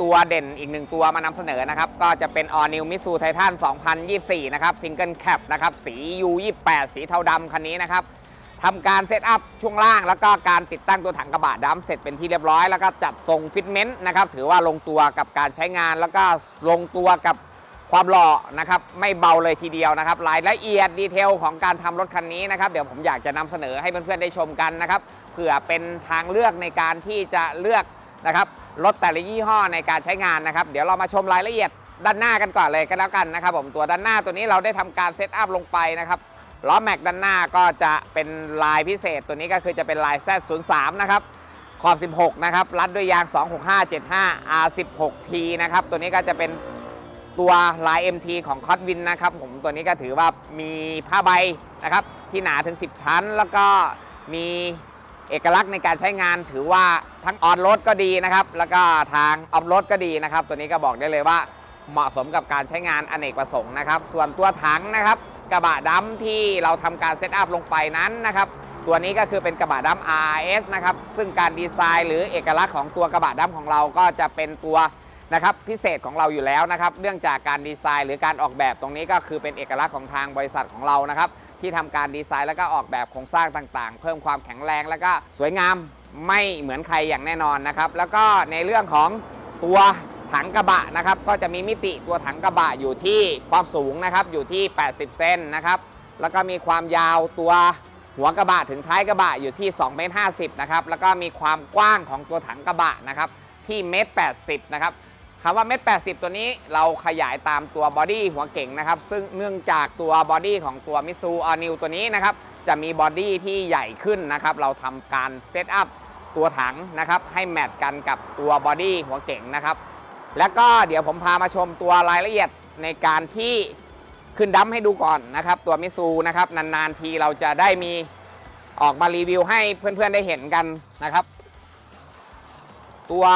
ตัวเด่นอีกหนึ่งตัวมานำเสนอนะครับ ก็จะเป็น All New Mitsu Titan 2024 นะครับ Single Cap นะครับ สี U28 สีเทาดำคันนี้นะครับทำการเซตอัพช่วงล่าง แล้วก็การติดตั้งตัวถังกระบะดำเสร็จเป็นที่เรียบร้อย แล้วก็จัดทรงฟิตเมนต์นะครับ ถือว่าลงตัวกับการใช้งาน แล้วก็ลงตัวกับความหล่อนะครับไม่เบาเลยทีเดียวนะครับรายละเอียดดีเทลของการทำรถคันนี้นะครับ เดี๋ยวผมอยากจะนำเสนอให้เพื่อนๆได้ชมกันนะครับเผื่อเป็นทางเลือกในการที่จะเลือกนะครับ รถแต่ละยี่ห้อในการใช้งานนะครับ เดี๋ยวเรามาชมรายละเอียดด้านหน้ากันก่อนเลยก็แล้วกันนะครับผมตัวด้านหน้าตัวนี้เราได้ทำการเซตอัพลงไปนะครับล้อแม็กด้านหน้าก็จะเป็นลายพิเศษ ตัวนี้ก็คือจะเป็นลาย Z03 นะครับขอบ 16 นะครับ รัดด้วยยาง 26575 R16T นะครับ ตัวนี้ก็จะเป็นตัวลาย MT ของคอ t วินนะครับผม ตัวนี้ก็ถือว่ามีผ้าใบนะครับ ที่หนาถึง 10 ชั้น แล้วก็มี เอกลักษณ์ในการใช้งานถือว่าทั้งออนโรดก็ดีนะครับ แล้วก็ทางออฟโรดก็ดีนะครับ ตัวนี้ก็บอกได้เลยว่าเหมาะสมกับการใช้งานอเนกประสงค์นะครับ ส่วนตัวถังนะครับ กระบะดำที่เราทำการเซตอัพลงไปนั้นนะครับ ตัวนี้ก็คือเป็นกระบะดำ RS นะครับ ซึ่งการดีไซน์หรือเอกลักษณ์ของตัวกระบะดำของเราก็จะเป็นตัวนะครับพิเศษของเราอยู่แล้วนะครับ เนื่องจากการดีไซน์หรือการออกแบบตรงนี้ก็คือเป็นเอกลักษณ์ของทางบริษัทของเรานะครับ ที่ทำการดีไซน์แล้วก็ออกแบบโครงสร้างต่างๆ เพิ่มความแข็งแรงแล้วก็สวยงามไม่เหมือนใครอย่างแน่นอนนะครับ แล้วก็ในเรื่องของตัวถังกระบะนะครับ ก็จะมีมิติตัวถังกระบะอยู่ที่ความสูงนะครับอยู่ที่ 80 เซนนะครับ แล้วก็มีความยาวตัวหัวกระบะถึงท้ายกระบะอยู่ที่2เมตร50นะครับ แล้วก็มีความกว้างของตัวถังกระบะนะครับที่เมตร80นะครับ คำว่าเมตร80ตัวนี้เราขยายตามตัวบอดี้หัวเก่งนะครับ ซึ่งเนื่องจากตัวบอดี้ของตัวมิซูออนิวตัวนี้นะครับ จะมีบอดี้ที่ใหญ่ขึ้นนะครับ เราทำการเซตอัพตัวถังนะครับ ให้แมทกันกับตัวบอดี้หัวเก่งนะครับ แล้วก็เดี๋ยวผมพามาชมตัวรายละเอียดในการที่ขึ้นดัมให้ดูก่อนนะครับ ตัวมิซูนะครับ นานๆทีเราจะได้มีออกมารีวิวให้เพื่อนๆได้เห็นกันนะครับ ตัว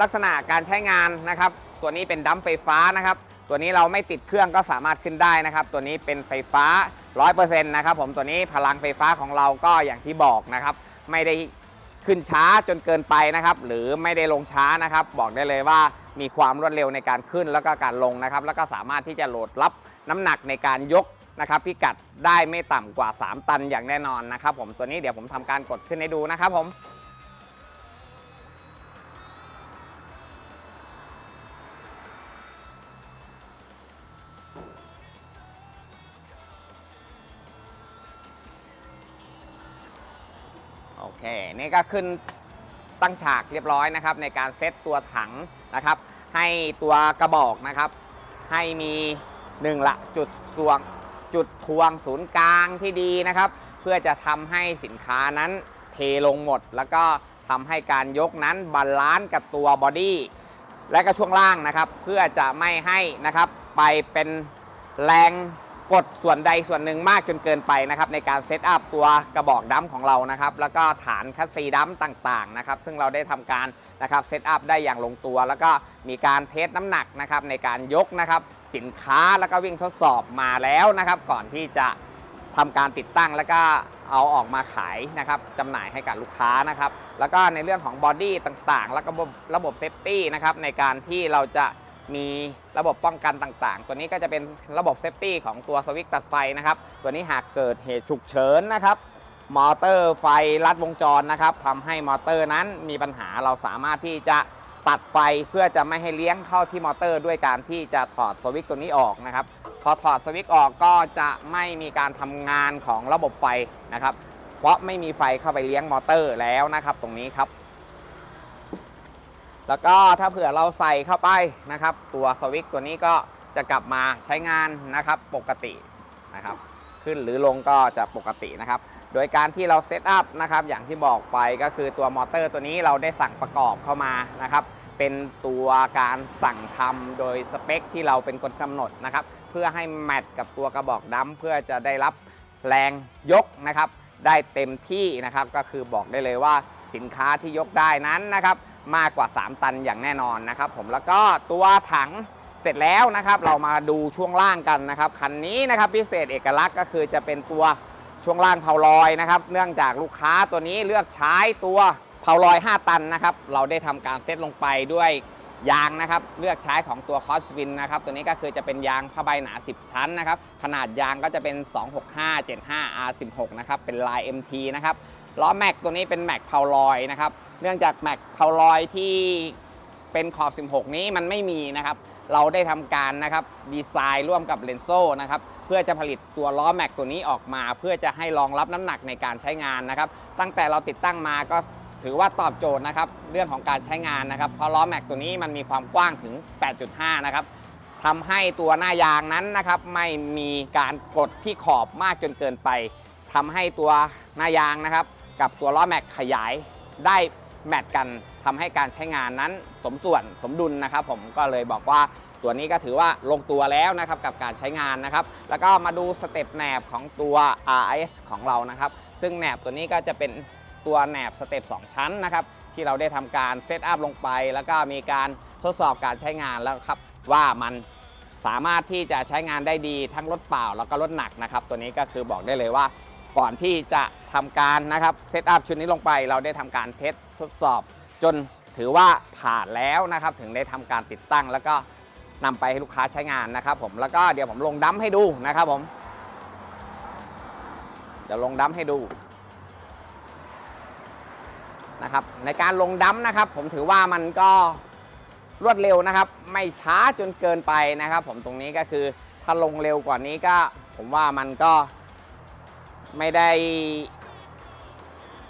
ลักษณะการใช้งานนะครับ ตัวนี้เป็นดัมไฟฟ้านะครับ ตัวนี้เราไม่ติดเครื่องก็สามารถขึ้นได้นะครับ ตัวนี้เป็นไฟฟ้า 100%นะครับผมตัวนี้พลังไฟฟ้าของเราก็อย่างที่บอกนะครับ ไม่ได้ขึ้นช้าจนเกินไปนะครับ หรือไม่ได้ลงช้านะครับ บอกได้เลยว่ามีความรวดเร็วในการขึ้นแล้วก็การลงนะครับ แล้วก็สามารถที่จะโหลดรับน้ำหนักในการยกนะครับพิกัดได้ไม่ต่ำกว่า 3 ตันอย่างแน่นอนนะครับ ผมตัวนี้เดี๋ยวผมทำการกดขึ้นให้ดูนะครับผม คนี่ก็ขึ้นตั้งฉากเรียบร้อยนะครับในการเซตตัวถังนะครับ ให้ตัวกระบอกนะครับ ให้มีหนึ่งละจุดตวงจุดทวงศูนย์กลางที่ดีนะครับ เพื่อจะทำให้สินค้านั้นเทลงหมด แล้วก็ทำให้การยกนั้นบาลานซ์กับตัวบอดี้และก็ช่วงล่างนะครับ เพื่อจะไม่ให้นะครับไปเป็นแรง กดส่วนใดส่วนหนึ่งมากจนเกินไปนะครับในการเซตอัพตัวกระบอกดัมของเรานะครับแล้วก็ฐานคัสซีดัมต่างๆนะครับซึ่งเราได้ทำการนะครับเซตอัพได้อย่างลงตัว แล้วก็มีการเทสน้ำหนักนะครับในการยกนะครับสินค้าแล้วก็วิ่งทดสอบมาแล้วนะครับ ก่อนที่จะทำการติดตั้งแล้วก็เอาออกมาขายนะครับจำหน่ายให้กับลูกค้านะครับแล้วก็ในเรื่องของบอดี้ต่างๆ แล้วก็ระบบเซฟตี้นะครับในการที่เราจะ มีระบบป้องกันต่างๆ ตัวนี้ก็จะเป็นระบบเซฟตี้ของตัวสวิตช์ตัดไฟนะครับ ตัวนี้หากเกิดเหตุฉุกเฉินนะครับ มอเตอร์ไฟลัดวงจรนะครับทำให้มอเตอร์นั้นมีปัญหาเราสามารถที่จะตัดไฟเพื่อจะไม่ให้เลี้ยงเข้าที่มอเตอร์ด้วยการที่จะถอดสวิตช์ตัวนี้ออกนะครับ พอถอดสวิตช์ออกก็จะไม่มีการทำงานของระบบไฟนะครับ เพราะไม่มีไฟเข้าไปเลี้ยงมอเตอร์แล้วนะครับ ตรงนี้ครับ แล้วก็ถ้าเผื่อเราใส่เข้าไปนะครับ ตัวสวิตช์ตัวนี้ก็จะกลับมาใช้งานนะครับปกตินะครับขึ้นหรือลงก็จะปกตินะครับ โดยการที่เราเซตอัพนะครับอย่างที่บอกไปก็คือตัวมอเตอร์ตัวนี้เราได้สั่งประกอบเข้ามานะครับ เป็นตัวการสั่งทำโดยสเปคที่เราเป็นคนกำหนดนะครับ เพื่อให้แมทกับตัวกระบอกดัมเพื่อจะได้รับแรงยกนะครับ ได้เต็มที่นะครับก็คือบอกได้เลยว่าสินค้าที่ยกได้นั้นนะครับ มากกว่า 3 ตันอย่างแน่นอนนะครับผมแล้วก็ตัวถังเสร็จแล้วนะครับ เรามาดูช่วงล่างกันนะครับคันนี้นะครับพิเศษเอกลักษณ์ก็คือจะเป็นตัวช่วงล่างเพาลอยนะครับ เนื่องจากลูกค้าตัวนี้เลือกใช้ตัวเพาลอย 5 ตันนะครับ เราได้ทำการเซตลงไปด้วยยางนะครับ เลือกใช้ของตัวคอสวินนะครับ ตัวนี้ก็คือจะเป็นยางผ้าใบหนา 10 ชั้นนะครับ ขนาดยางก็จะเป็น 265 75 R16 นะครับ เป็นลาย MT นะครับ ล้อแม็กตัวนี้เป็นแม็กเพาลอยนะครับ เนื่องจากแม็กเพาลอยที่เป็นขอบ 16 นี้มันไม่มีนะครับ เราได้ทำการนะครับดีไซน์ร่วมกับเลนโซนะครับเพื่อจะผลิตตัวล้อแม็กตัวนี้ออกมา เพื่อจะให้รองรับน้ำหนักในการใช้งานนะครับ ตั้งแต่เราติดตั้งมาก็ถือว่าตอบโจทย์นะครับเรื่องของการใช้งานนะครับ เพราะล้อแม็กตัวนี้มันมีความกว้างถึง 8.5 นะครับทำให้ตัวหน้ายางนั้นนะครับไม่มีการกดที่ขอบมากจนเกินไปทำให้ตัวหน้ายางนะครับ กับตัวล้อแม็กขยายได้ แมทกันทำให้การใช้งานนั้นสมส่วนสมดุลนะครับ ผมก็เลยบอกว่าตัวนี้ก็ถือว่าลงตัวแล้วนะครับกับการใช้งานนะครับ แล้วก็มาดูสเต็ปแหนบของตัว RS ของเรานะครับ ซึ่งแหนบตัวนี้ก็จะเป็นตัวแหนบสเต็ป2 ชั้นนะครับที่เราได้ทำการเซตอัพลงไป แล้วก็มีการทดสอบการใช้งานแล้วครับว่ามันสามารถที่จะใช้งานได้ดีทั้งรถเปล่าแล้วก็รถหนักนะครับ ตัวนี้ก็คือบอกได้เลยว่าก่อนที่จะทำการนะครับเซตอัพชุดนี้ลงไป เราได้ทำการเทส ทดสอบจนถือว่าผ่านแล้วนะครับ ถึงได้ทำการติดตั้ง แล้วก็นำไปให้ลูกค้าใช้งานนะครับผมแล้วก็เดี๋ยวผมลงดั้มให้ดูนะครับผม เดี๋ยวลงดั้มให้ดูนะครับ ในการลงดั้มนะครับ ผมถือว่ามันก็รวดเร็วนะครับ ไม่ช้าจนเกินไปนะครับ ผมตรงนี้ก็คือถ้าลงเร็วกว่านี้ก็ ผมว่ามันก็ไม่ได้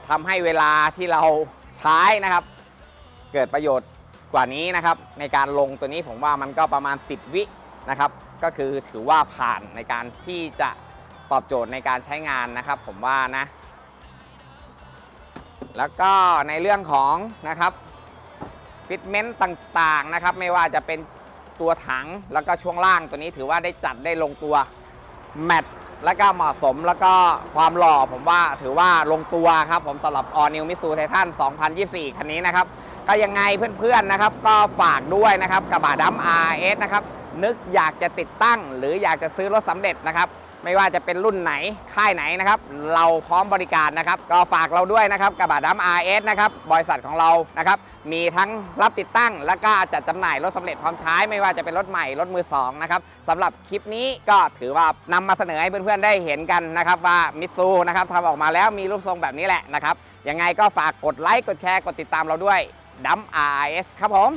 ทำให้เวลาที่เรา ใช้นะครับ เกิดประโยชน์กว่านี้นะครับ ในการลงตัวนี้ผมว่ามันก็ประมาณ 10 วินะครับ ก็คือถือว่าผ่านในการที่จะตอบโจทย์ในการใช้งานนะครับ ผมว่านะ แล้วก็ในเรื่องของนะครับฟิตเมนต์ต่างๆนะครับ ไม่ว่าจะเป็นตัวถังแล้วก็ช่วงล่างตัวนี้ถือว่าได้จัดได้ลงตัวแมท และก็เหมาะสมแล้วก็ความหล่อผมว่าถือว่าลงตัวครับ ผมสำหรับ All New Mitsubishi Titan 2024 คันนี้นะครับ ก็ยังไงเพื่อนๆนะครับ ก็ฝากด้วยนะครับกระบะดำ RS นะครับ นึกอยากจะติดตั้งหรืออยากจะซื้อรถสำเร็จนะครับ ไม่ว่าจะเป็นรุ่นไหนค่ายไหนนะครับ เราพร้อมบริการนะครับ ก็ฝากเราด้วยนะครับกระบะดำ RS นะครับบริษัทของเรานะครับมีทั้งรับติดตั้ง และก็จัดจำหน่ายรถสำเร็จพร้อมใช้ ไม่ว่าจะเป็นรถใหม่รถมือสองนะครับสำหรับคลิปนี้ก็ถือว่านำมาเสนอให้เพื่อนๆได้เห็นกันนะครับว่ามิตซูนะครับทำออกมาแล้วมีรูปทรงแบบนี้แหละนะครับยังไงก็ฝากกดไลค์กดแชร์กดติดตามเราด้วยดัม RS ครับผม